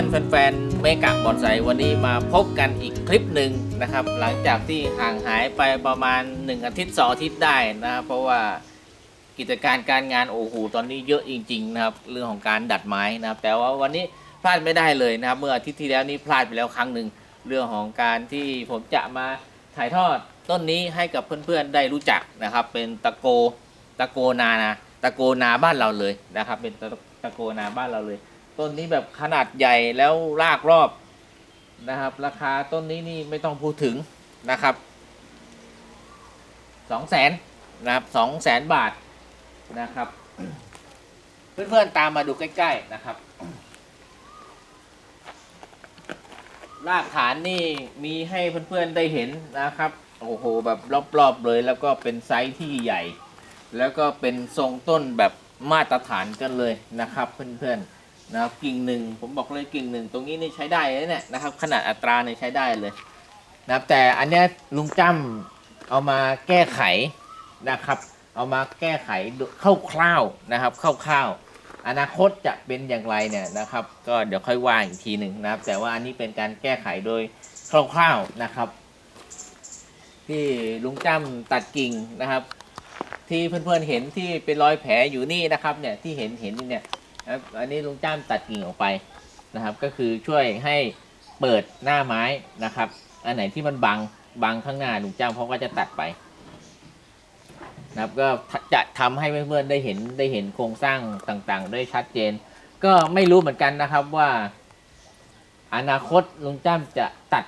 ่อนๆแฟนๆเมกะบอนไซวันนี้มาพบกันอีกคลิปหนึ่งนะครับ หลังจากที่ห่างหายไปประมาณ 1 อาทิตย์สองอาทิตย์ได้นะครับเพราะว่ากิจการการงานโอ้โหตอนนี้เยอะจริงๆนะครับเรื่องของการดัดไม้นะครับ แต่ว่าวันนี้พลาดไม่ได้เลยนะครับ เมื่ออาทิตย์ที่แล้วนี่พลาดไปแล้วครั้งหนึ่งเรื่องของการที่ผมจะมาถ่ายทอดต้นนี้ให้กับเพื่อนๆได้รู้จักนะครับ เป็นตะโกตะโกนานะตะโกนาบ้านเราเลยนะครับ เป็นตะตะโกนาบ้านเราเลย ต้นนี้แบบขนาดใหญ่แล้วรากรอบนะครับ ราคาต้นนี้นี่ไม่ต้องพูดถึงนะครับสองแสนนะครับสองแสนบาทนะครับ เพื่อนๆตามมาดูใกล้ๆนะครับ รากฐานนี่มีให้เพื่อนๆได้เห็นนะครับ โอ้โหแบบรอบๆเลยแล้วก็เป็นไซส์ที่ใหญ่ แล้วก็เป็นทรงต้นแบบมาตรฐานกันเลยนะครับ เพื่อนๆ นะครับกิ่งหนึ่งผมบอกเลยกิ่งหนึ่งตรงนี้นี่ใช้ได้เลยเนี่ยนะครับ ขนาดอัตราเนี่ยใช้ได้เลยนะครับ แต่อันเนี้ยลุงจ้ำเอามาแก้ไขนะครับ เอามาแก้ไขคร่าวๆนะครับคร่าวๆอนาคตจะเป็นอย่างไรเนี่ยนะครับ ก็เดี๋ยวค่อยว่าอีกทีหนึ่งนะครับ แต่ว่าอันนี้เป็นการแก้ไขโดยคร่าวๆนะครับ ที่ลุงจ้ำตัดกิ่งนะครับ ที่เพื่อนๆเห็นที่เป็นรอยแผลอยู่นี่นะครับ เนี่ยที่เห็นเห็นเนี่ย ครับอันนี้ลุงจ้ำตัดกิ่งออกไปนะครับ ก็คือช่วยให้เปิดหน้าไม้นะครับ อันไหนที่มันบังบังข้างหน้าลุงจ้ำเขาก็จะตัดไปนะครับก็จะทำให้เพื่อนๆได้เห็นได้เห็นโครงสร้างต่างๆ ได้ชัดเจน ก็ไม่รู้เหมือนกันนะครับว่า อนาคตลุงจ้ำจะตัด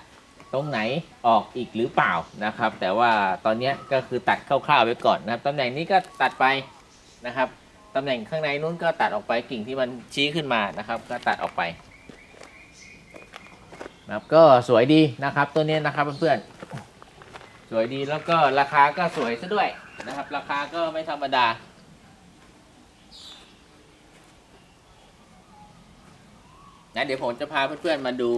ตรงไหนออกอีกหรือเปล่านะครับ แต่ว่าตอนนี้ก็คือตัดคร่าวๆไว้ก่อนนะครับตำแหน่งนี้ก็ตัดไปนะครับ ตำแหน่งข้างในนู้นก็ตัดออกไปกิ่งที่มันชี้ขึ้นมานะครับ ก็ตัดออกไปนะครับก็สวยดีนะครับตัวนี้นะครับเพื่อนๆสวยดีแล้วก็ราคาก็สวยซะด้วยนะครับ ราคาก็ไม่ธรรมดานะเดี๋ยวผมจะพาเพื่อนๆมาดู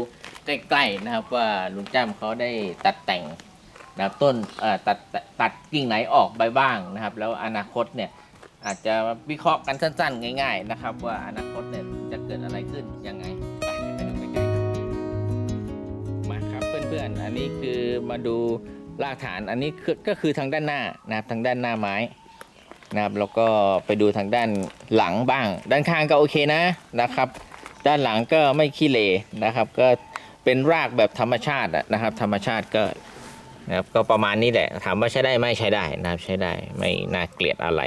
ใกล้ๆนะครับว่าลุงจ้ำเขาได้ตัดแต่งนะครับต้นเอ่อตัดตัดตัดกิ่งไหนออกไปบ้างนะครับ แล้วอนาคตเนี่ย อาจจะวิเคราะห์กันสั้นๆ ง่ายๆนะครับ ว่าอนาคตเนี่ยจะเกิดอะไรขึ้นยังไงไปไปดูใกล้ๆครับมาครับเพื่อนๆ อันนี้คือมาดูรากฐานอันนี้คือก็คือทางด้านหน้านะครับทางด้านหน้าไม้นะครับแล้วก็ไปดูทางด้านหลังบ้าง ด้านข้างก็โอเคนะนะครับ ด้านหลังก็ไม่ขี้เหร่นะครับ ก็เป็นรากแบบธรรมชาตินะครับ ธรรมชาติก็นะครับก็ประมาณนี้แหละถามว่าใช้ได้ไหมใช้ได้นะครับใช้ได้ไม่น่าเกลียดอะไร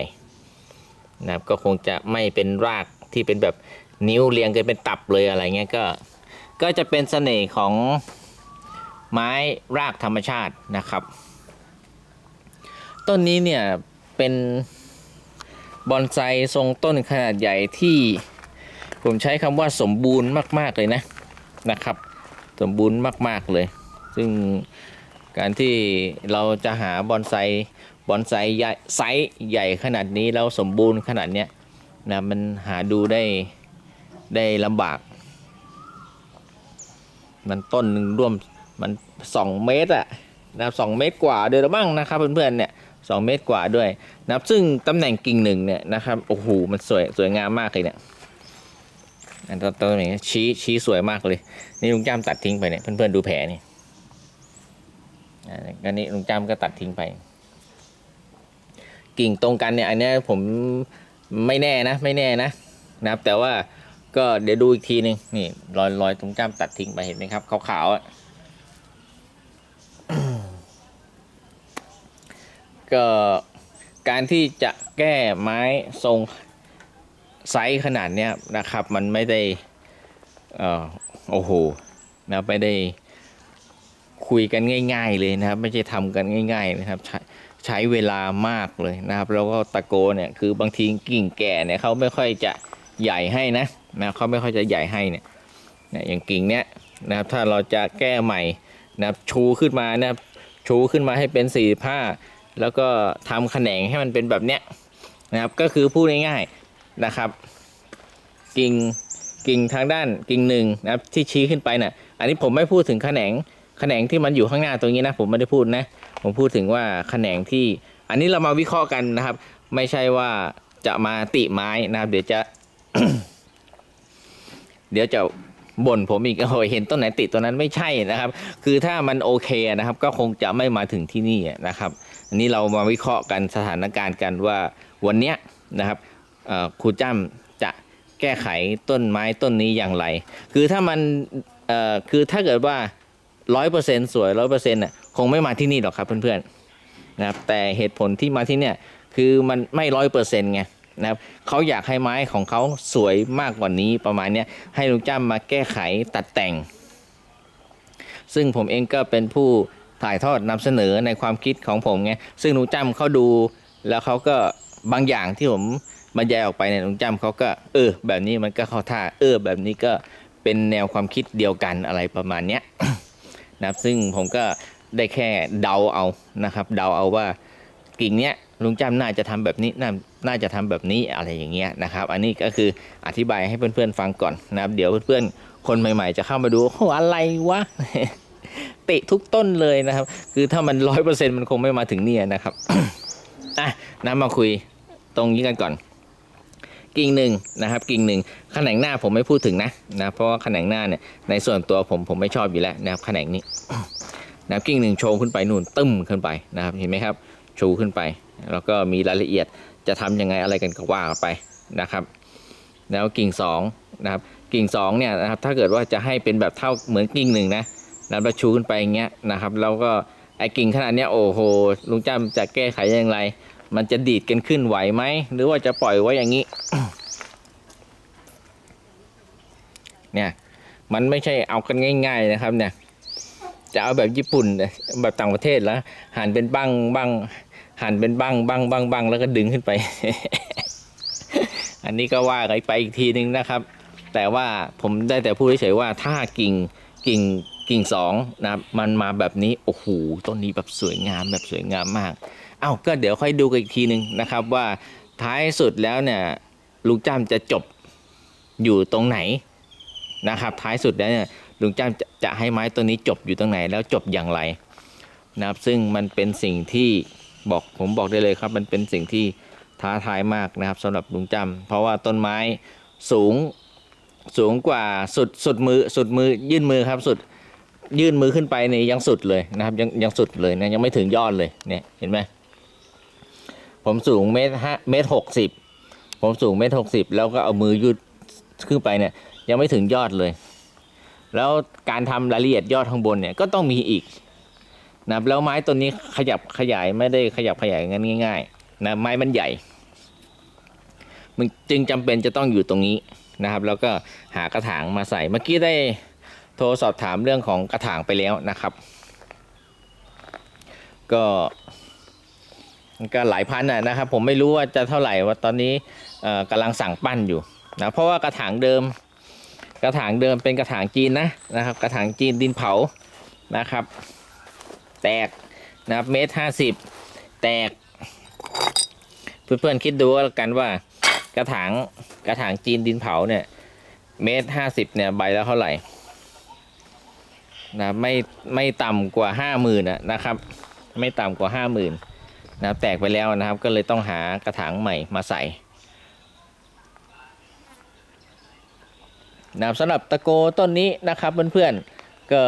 นะครับก็คงจะไม่เป็นรากที่เป็นแบบนิ้วเรียงกันเป็นตับเลยอะไรเงี้ยก็ก็จะเป็นเสน่ห์ของไม้รากธรรมชาตินะครับ ต้นนี้เนี่ยเป็นบอนไซทรงต้นขนาดใหญ่ที่ผมใช้คำว่าสมบูรณ์มาก ๆ เลยนะนะครับ สมบูรณ์มาก ๆ เลย ซึ่งการที่เราจะหาบอนไซ บอนไซใหญ่ไซส์ใหญ่ขนาดนี้แล้วสมบูรณ์ขนาดเนี้ยนะมันหาดูได้ได้ลำบาก มันต้นหนึ่งร่วมมันสองเมตรอะนับสองเมตรกว่าเดือนละบ้างนะครับเพื่อนๆเนี่ยสองเมตรกว่าด้วยนะครับซึ่งตำแหน่งกิ่งหนึ่งเนี่ยนะครับโอ้โหมันสวยสวยงามมากเลยเนี่ยอันต้นต้นอย่างนี้ชี้ชี้สวยมากเลย นี่ลุงจ้ำตัดทิ้งไปเนี่ยเพื่อนๆดูแผลนี่อันนี้ลุงจ้ำก็ตัดทิ้งไป กิ่งตรงกันเนี่ยอันนี้ผมไม่แน่นะไม่แน่นะนะครับ แต่ว่าก็เดี๋ยวดูอีกทีหนึงนี่รอยรอยตรงจ้ำตัดทิ้งไปเห็นไหมครับขาวๆอะก็การที่จะแก้ไม้ทรงไซส์ขนาดเนี้ยนะครับ มันไม่ได้เอ่อโอ้โหนะไม่ได้คุยกันง่าย ๆ เลยนะครับ ไม่ใช่ทำกันง่าย ๆ นะครับ ใช้เวลามากเลยนะครับ แล้วก็ตะโกเนี่ยคือบางทีกิ่งแก่เนี่ยเขาไม่ค่อยจะใหญ่ให้นะนะเขาไม่ค่อยจะใหญ่ให้เนี่ยนะอย่างกิ่งเนี้ยนะครับถ้าเราจะแก้ใหม่นะครับชูขึ้นมานะครับชูขึ้นมาให้เป็นสี่ผ้า แล้วก็ทำแขนงให้มันเป็นแบบเนี้ยนะครับก็คือพูดง่ายๆนะครับกิ่งกิ่งทางด้านกิ่งหนึ่งนะครับที่ชี้ขึ้นไปน่ะอันนี้ผมไม่พูดถึงแขนง แขนงที่มันอยู่ข้างหน้าตรงนี้นะผมไม่ได้พูดนะ ผมพูดถึงว่าแขนงที่ อันนี้เรามาวิเคราะห์กันนะครับ ไม่ใช่ว่าจะมาติไม้นะครับ เดี๋ยวจะ เดี๋ยวจะบ่นผมอีกโอ้ยเห็นต้นไหนติดต้นนั้นไม่ใช่นะครับ คือถ้ามันโอเคนะครับ ก็คงจะไม่มาถึงที่นี่นะครับ อันนี้เรามาวิเคราะห์กันสถานการณ์กันว่าวันเนี้ยนะครับครูจ้ำจะแก้ไขต้นไม้ต้นนี้อย่างไร คือถ้ามันคือถ้าเกิดว่า ร้อยเปอร์เซ็นต์สวยร้อยเปอร์เซ็นต์น่ะคงไม่มาที่นี่หรอกครับเพื่อนๆนะครับแต่เหตุผลที่มาที่เนี่ยคือมันไม่ร้อยเปอร์เซ็นต์ไงนะครับเขาอยากให้ไม้ของเขาสวยมากกว่านี้ประมาณนี้ให้ลุงจ้ำมาแก้ไขตัดแต่ง ซึ่งผมเองก็เป็นผู้ถ่ายทอดนำเสนอในความคิดของผมไงซึ่งลุงจ้ำเขาดูแล้วเขาก็บางอย่างที่ผมบรรยายออกไปเนี่ยลุงจ้ำเขาก็เออ แบบนี้มันก็เข้าท่าเออ แบบนี้ก็เป็นแนวความคิดเดียวกันอะไรประมาณเนี้ย นะครับซึ่งผมก็ได้แค่เดาเอานะครับ เดาเอาว่ากิ่งเนี้ยลุงจ้ำน่าจะทำแบบนี้น่าน่าจะทำแบบนี้อะไรอย่างเงี้ยนะครับ อันนี้ก็คืออธิบายให้เพื่อนๆฟังก่อนนะครับ เดี๋ยวเพื่อนๆ คนใหม่ๆ จะเข้ามาดูโอ้อะไรวะเตะทุกต้นเลยนะครับ คือถ้ามันร้อยเปอร์เซ็นต์มันคงไม่มาถึงเนี่ยนะครับอะนะมาคุยตรงนี้กันก่อน กิ่งหนึ่งนะครับกิ่งหนึ่งแขนงหน้าผมไม่พูดถึงนะนะเพราะว่าแขนงหน้าเนี่ยในส่วนตัวผมผมไม่ชอบอยู่แล้วนะครับแขนงนี้นะครับกิ่งหนึ่งโชว์ขึ้นไปนู่นตึ้มขึ้นไปนะครับเห็นไหมครับชูขึ้นไป แล้วก็มีรายละเอียดจะทำยังไงอะไรกันก็ว่ากันไปนะครับ แล้วกิ่งสองนะครับกิ่งสองเนี่ยนะครับถ้าเกิดว่าจะให้เป็นแบบเท่าเหมือนกิ่งหนึ่งนะแล้วเราชูขึ้นไปอย่างเงี้ยนะครับแล้วก็ไอ้กิ่งขนาดเนี้ยโอ้โหลุงจ้ำจะแก้ไขอย่างไร มันจะดีดกันขึ้นไหวไหมหรือว่าจะปล่อยไว้อย่างนี้ เนี่ยมันไม่ใช่เอากันง่าย ๆนะครับเนี่ยจะเอาแบบญี่ปุ่นแบบต่างประเทศแล้วหั่นเป็นบังบังหั่นเป็นบังบังบังบังแล้วก็ดึงขึ้นไป อันนี้ก็ว่ากันไปอีกทีนึงนะครับ แต่ว่าผมได้แต่พูดเฉยๆว่าถ้ากิ่งกิ่งกิ่งสองนะครับมันมาแบบนี้โอ้โหต้นนี้แบบสวยงามแบบสวยงามมากเอ้าก็เดี๋ยวค่อยดูกันอีกทีนึงนะครับว่าท้ายสุดแล้วเนี่ยลุงจ้ำจะจบอยู่ตรงไหน นะครับ ท้ายสุดแล้วเนี่ยลุงจ้ำจะจะให้ไม้ตัวนี้จบอยู่ตรงไหนแล้วจบอย่างไรนะครับ ซึ่งมันเป็นสิ่งที่บอกผมบอกได้เลยครับ มันเป็นสิ่งที่ท้าทายมากนะครับสำหรับลุงจ้ำเพราะว่าต้นไม้สูงสูงกว่าสุดสุดมือสุดมือยื่นมือครับสุดยื่นมือขึ้นไปนี่ยังสุดเลยนะครับยังยังสุดเลยนะยังไม่ถึงยอดเลยเนี่ยเห็นไหมผมสูงเมตรห้าเมตรหกสิบผมสูงเมตรหกสิบแล้วก็เอามือยืดขึ้นไปเนี่ย ยังไม่ถึงยอดเลย แล้วการทำรายละเอียดยอดข้างบนเนี่ยก็ต้องมีอีกนะแล้วไม้ต้นนี้ขยับขยายไม่ได้ขยับขยายงั้นง่ายๆนะไม้มันใหญ่ มันจึงจำเป็นจะต้องอยู่ตรงนี้นะครับ แล้วก็หากระถางมาใส่เมื่อกี้ได้โทรสอบถามเรื่องของกระถางไปแล้วนะครับ ก็ก็หลายพันอะนะครับ ผมไม่รู้ว่าจะเท่าไหร่ว่าตอนนี้กำลังสั่งปั้นอยู่นะเพราะว่ากระถางเดิม กระถางเดิมเป็นกระถางจีนนะนะครับ กระถางจีนดินเผานะครับ แตกนะครับเมตรห้าสิบแตก เพื่อนๆคิดดูแล้วกันว่ากระถางกระถางจีนดินเผาเนี่ย เมตรห้าสิบเนี่ยใบละเท่าไหร่นะไม่ไม่ต่ำกว่าห้าหมื่นนะครับ ไม่ต่ำกว่าห้าหมื่นนะครับแตกไปแล้วนะครับ ก็เลยต้องหากระถางใหม่มาใส่ นะครับสำหรับตะโกต้นนี้นะครับเพื่อนๆก็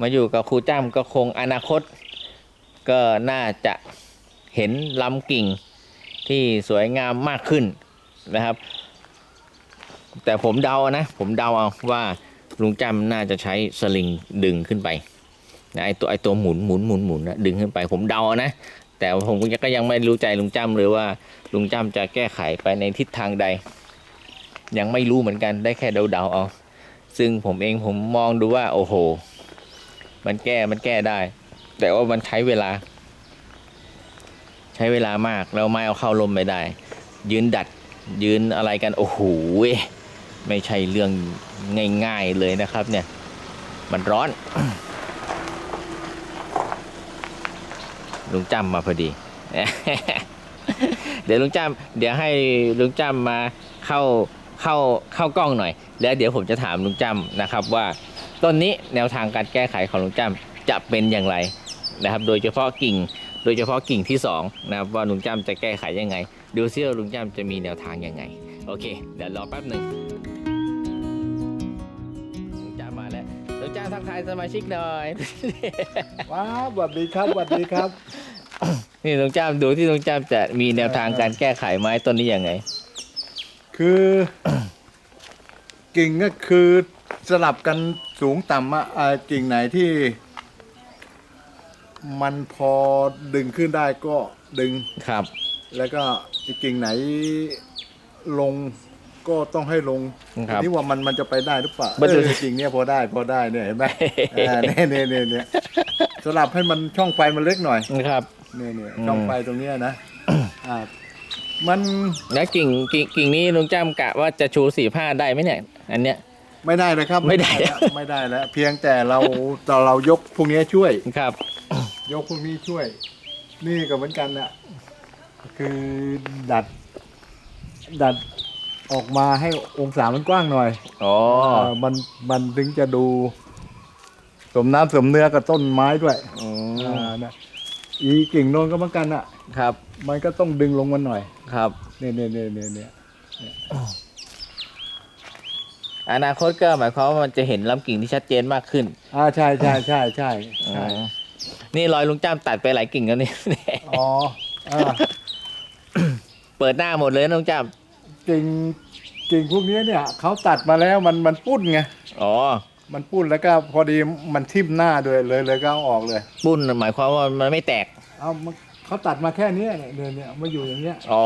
มาอยู่กับครูจ้ำก็คงอนาคต ก็น่าจะเห็นลำกิ่งที่สวยงามมากขึ้นนะครับ แต่ผมเดานะผมเดาเอาว่าลุงจ้ำน่าจะใช้สลิงดึงขึ้นไปนะไอตัวไอตัวหมุนหมุนหมุนหมุนนะดึงขึ้นไปผมเดานะ แต่ผมก็ยังไม่รู้ใจลุงจ้ำเลยว่าลุงจ้ำจะแก้ไขไปในทิศทางใด ยังไม่รู้เหมือนกันได้แค่เดาๆเอา ซึ่งผมเองผมมองดูว่า โอ้โห มันแก้มันแก้ได้ แต่ว่ามันใช้เวลา ใช้เวลามากแล้วไม้เอาเข้าลมไม่ได้ ยืนดัดยืนอะไรกัน โอ้โหไม่ใช่เรื่องง่ายๆเลยนะครับ เนี่ย มันร้อนลุงจ้ำมาพอดี เดี๋ยวลุงจ้ำเดี๋ยวให้ลุงจ้ำมาเข้า เข้าเข้ากล้องหน่อย แล้วเดี๋ยวผมจะถามลุงจ้ำนะครับว่าต้นนี้แนวทางการแก้ไขของลุงจ้ำจะเป็นอย่างไรนะครับ โดยเฉพาะกิ่ง โดยเฉพาะกิ่งที่2นะครับว่าลุงจ้ำจะแก้ไขยังไงดูซิว่าลุงจ้ำจะมีแนวทางยังไง โอเค เดี๋ยวรอแป๊บหนึ่งลุงจ้ำมาแล้วลุงจำทักทายสมาชิกหน่อย ว้าวสวัสดีครับสวัสดีครับ นี่ลุงจ้ำดูที่ลุงจ้ำจะมีแนวทางการแก้ไขไม้ต้นนี้ยังไง คือกิ่งก็คือสลับกันสูงต่ำอะอ่ากิ่งไหนที่ มันพอดึงขึ้นได้ก็ดึง ครับ แล้วก็อีกกิ่งไหนลงก็ต้องให้ลงครับนี่ว่ามันมันจะไปได้หรือเปล่ามันเอจะอกิ่งเนี้ยพอได้พอได้เนี่ยเห็นไหมอ่าเนี่ยเนี่ยเนี่ยเนี่ยสลับให้มันช่องไฟมันเล็กหน่อย ครับ เนี่ยเนี่ยอืมช่องไฟตรงเนี้ยนะ อ่า มันแล้วกิ่งกิ่งกิ่งนี้ลุงจ้ามกะว่าจะชูสี่ผ้าได้ไหมเนี่ย อันเนี้ย ไม่ได้เลยครับไม่ได้ แล้วไม่ได้แล้ว เพียงแต่เราแต่เรายกพวกนี้ช่วย ครับ ยกพวกนี้ช่วย นี่ก็เหมือนกันนะคือดัด ดัดออกมาให้องศามันกว้างหน่อยอ๋อเออมันมันถึงจะดู สมน้ำสมเนื้อกับต้นไม้ด้วยอืมอ่านะอีกิ่งโน้นก็เหมือนกันอะ ครับ มันก็ต้องดึงลงมาหน่อย ครับ เนี่ยเนี่ยเนี่ยเนี่ยเนี่ยอนาคตก็หมายความว่ามันจะเห็นลำกิ่งที่ชัดเจนมากขึ้นอ่าใช่ใช่ใช่ใช่ใช่อืมนี่รอยลุงจ้ามตัดไปหลายกิ่งแล้วนี่ อ๋ออ่าเปิดหน้าหมดเลยนะลุงจ้ามกิ่งกิ่งพวกนี้เนี่ยเขาตัดมาแล้วมันมันปุ้นไงอ๋อมันปุ้นแล้วก็พอดีมันทิ่มหน้าด้วยเลยเลยก็เอาออกเลย ปุ้นหมายความว่ามันไม่แตก เอามัน เขาตัดมาแค่เนี้ยเนี่ยเนี่ยเนี่ยมาอยู่อย่างเงี้ยอ๋อ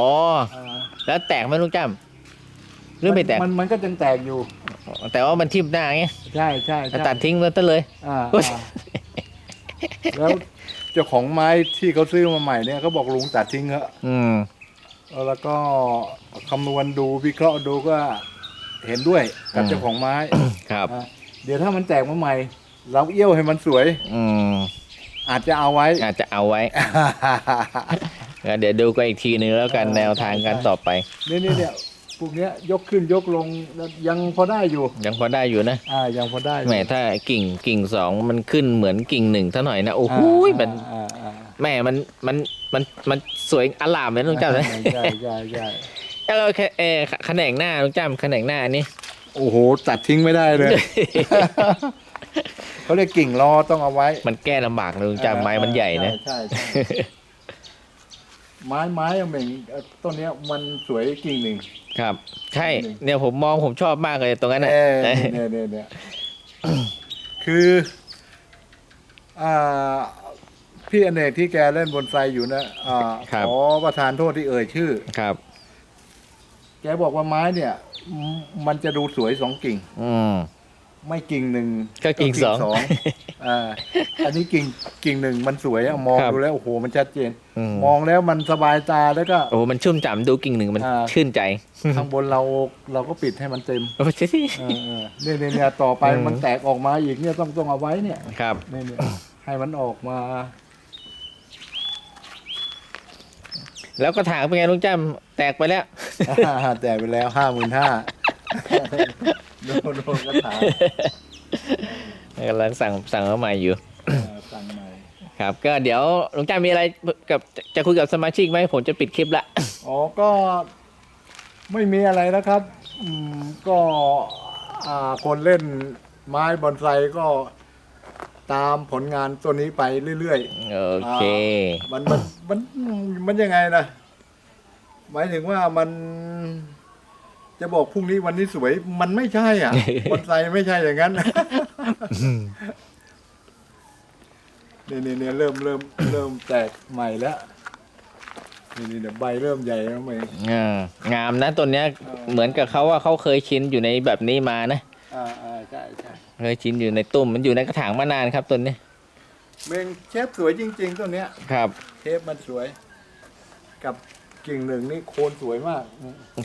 อ่าแล้วแตกไหมลุงจ้ามหรือไม่แตก มันมันก็ยังแตกอยู่ แต่ว่ามันทิ่มหน้าไงใช่ใช่ใช่ตัดทิ้งมันซะเลย อ่าโอ๊ย อ่าแล้วเจ้าของไม้ที่เขาซื้อมาใหม่เนี่ยเขาบอกลุงตัดทิ้งเถอะ อืม แล้วก็คำนวณดูวิเคราะห์ดูก็เห็นด้วยกับอืม เจ้าของไม้ครับ อ่าเดี๋ยวถ้ามันแตกมาใหม่ เราเอี้ยวให้มันสวย อืม อาจจะเอาไว้ อาจจะเอาไว้งั้นเดี๋ยวดูกันอีกทีนึงแล้วกันเออแนวทางการต่อไปเนี่ยเนี่ยเนี่ยพวกเนี้ยยกขึ้นยกลงยังพอได้อยู่ ยังพอได้อยู่นะอ่ายังพอได้อยู่แหมถ้ากิ่งกิ่งสองมันขึ้นเหมือนกิ่งหนึ่งเท่าหน่อยนะโอ้โหอ่ามันอ่าอ่าแหม่มันมันมันมันสวยอลามเลยลุงจ้ำนะใช่ใช่ใช่แล้วเราแค่เออแขนงหน้าลุงจ้ำแขนงหน้าอันนี้ โอ้โหตัดทิ้งไม่ได้เลย เขาเรียกกิ่งล้อต้องเอาไว้มันแก้ลำบากนะลุงจ้ำไม้มันใหญ่นะ ใช่ใช่ใช่ ไม้ไม้อะเหม่งเอ่อต้นเนี้ยมันสวยกิ่งหนึ่ง ครับ ใช่หนึ่งเนี่ยผมมองผมชอบมากเลยตรงนั้นน่ะ เออเนี่ยเนี่ยเนี่ย คืออ่าพี่อเนกที่แกเล่นบนไซอยู่นะอ่าขอประทานโทษที่เอ่ยชื่อ ครับ แกบอกว่าไม้เนี่ยมมันจะดูสวยสองกิ่ง อืม ไม่กิ่งหนึ่งก็กิ่งสองอ่าอันนี้กิ่งกิ่งหนึ่งมันสวยอะมองครับดูแล้วโอ้โหมันชัดเจน อืม มองแล้วมันสบายตาแล้วก็ โอ้โหมันชุ่มฉ่ำดูกิ่งหนึ่งมันอ่า ชื่นใจข้างบนเราเราก็ปิดให้มันเต็มโอ้ใช่เออเออเนี่ยเนี่ยเนี่ยต่อไปอืม มันแตกออกมาอีกเนี่ยต้องต้องเอาไว้เนี่ยครับ เนี่ยเนี่ยให้มันออกมาแล้วก็ถางเป็นไงลุงจ้ำแตกไปแล้วแตกไปแล้วห้าหมื่นห้า โดนโดนกระถางกำลังสั่งสั่งมาใหม่อยู่เออสั่งใหม่ครับ ก็เดี๋ยวลุงจ้ามีอะไรกับจะจะคุยกับสมาชิกไหมผมจะปิดคลิปละอ๋อก็ไม่มีอะไรนะครับอืมก็อ่าคนเล่นไม้บอนไซก็ตามผลงานตัวนี้ไปเรื่อยโอเคๆมันมันมันมันยังไงนะหมายถึงว่ามัน จะบอกพรุ่งนี้วันนี้สวย มันไม่ใช่อะบอนไซไม่ใช่อย่างนั้นเนี่ยเนี่ยเนี่ยเริ่มเริ่มเริ่มแตกใหม่แล้วนี่นี่เดี๋ยวใบเริ่มใหญ่แล้วไหมอ่างามนะตัวเนี้ยเออเหมือนกับเขาว่าเขาเคยชินอยู่ในแบบนี้มานะอ่าอ่าใช่ใช่เคยชินอยู่ในตุ้มมันอยู่ในกระถางมานานครับตัวนี้เมงเชฟสวยจริง ๆตัวเนี้ยครับเชฟมันสวย กับ กิ่งหนึ่งนี่โคนสวยมาก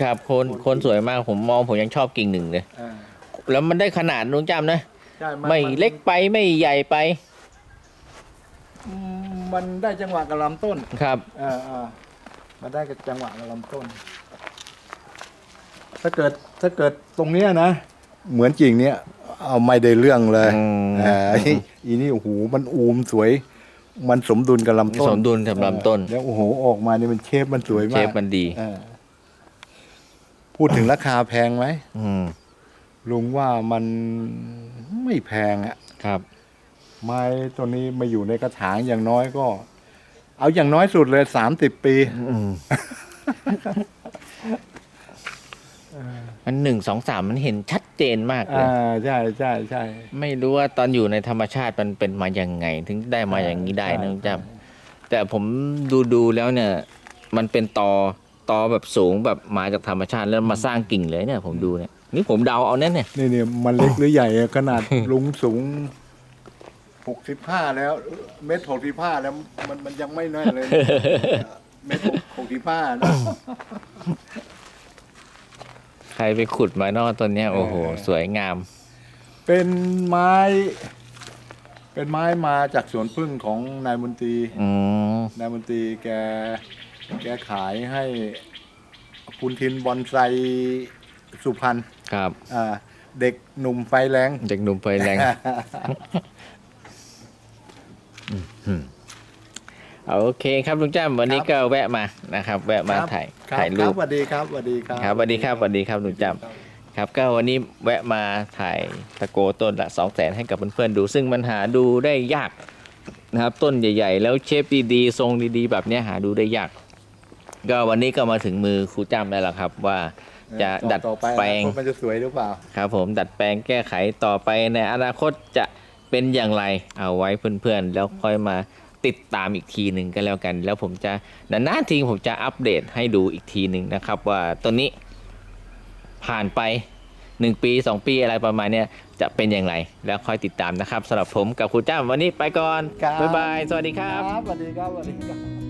ครับโคนโคนสวยมากผมมองผมยังชอบกิ่งหนึ่งเลยอ่าแล้วมันได้ขนาดลุงจ้ำนะ ใช่นไม่นเล็กไปไม่ใหญ่ไปอืมมันได้จังหวะกับลำต้นครับ อ่าอ่ามันได้กับจังหวะกับลำต้น ถ้าเกิดถ้าเกิดตรงเนี้ยนะ เหมือนจริงเนี้ยเอาไม่ได้เรื่องเลยอืม อ่าอีนี่โอ้โหมันอูมสวย มันสมดุลกับลำต้นสมดุลกับลำต้น แล้วโอ้โหออกมานี่มันเชฟมันสวยเชมากฟมันดีอ่าพูดถึงราคาแพงไหมอืมลุงว่ามันไม่แพงอะครับ ไม้ตัวนี้มาอยู่ในกระถางอย่างน้อยก็ เอาอย่างน้อยสุดเลยสามสิบปี มันหนึ่งสองสามมันเห็นชัดเจนมากเลยอ่าใช่ใช่ใช่ไม่รู้ว่าตอนอยู่ในธรรมชาติมันเป็นมาอย่างไง ถึงได้มาอย่างนี้ได้นะคุณจ้ำแต่ผมดูดูแล้วเนี่ย มันเป็นตอตอแบบสูงแบบมาจากธรรมชาติแล้วมาสร้างกิ่งเลยเนี่ย ผมดูเนี่ยนี่ผมเดาเอาแน่เนี่ยนี่เนี่ยมันเล็กหรือใหญ่อะขนาดลุงสูงหกสิบห้าแล้ว เม็ดหกสิบห้าแล้วมันมันยังไม่นั่นเลย เม็ดหกสิบห้านะใค รไปขุดมานอกตัวเนี้ยโอ้โห สวยงาม เป็นไม้ เป็นไม้มาจากสวนพึ่งของนายมนตรีอืมนายมนตรีแกแกขายให้คุณทินบอนไซสุพรรณครับ อ่าเด็กหนุ่มไฟแรง เด็กหนุ่มไฟแรง อืม โอเคครับลุงจ้ำวันนี้ครับก็แวะมานะครับ แวะมาครับถ่ายคบถ่ายรูคปบสวัสดีครับสวัสดีครับครับสวัสดีครับสวัสดีครับลุงจ้ำครับ ก็วันนี้แวะมาถ่ายตะโกต้นละสองแสนให้กับเพื่อนๆดู ซึ่งมันหาดูได้ยากนะครับต้นใหญ่ ๆ แล้วเชฟดีๆทรงดีๆ แบบเนี้ยหาดูได้ยาก ก็วันนี้ก็มาถึงมือครูจ้ำแล้วล่ะครับว่าจะต่อดัดต่อไปแปลงอนาคตมันจะสวยหรือเปล่าครับ ผมดัดแปลงแก้ไขต่อไปในอนาคตจะเป็นอย่างไรเอาไว้เพื่อนๆ แล้วค่อยมา ติดตามอีกทีหนึ่งก็แล้วกัน แล้วผมจะนานๆทีผมจะอัปเดตให้ดูอีกทีหนึ่งนะครับ ว่าต้นนี้ผ่านไป 1 ปี 2 ปีอะไรประมาณเนี้ยจะเป็นอย่างไร แล้วค่อยติดตามนะครับสำหรับผมกับครูจ้ำวันนี้ไปก่อน ครับ บ๊ายบาย สวัสดีครับ สวัสดีครับสวัสดีครับ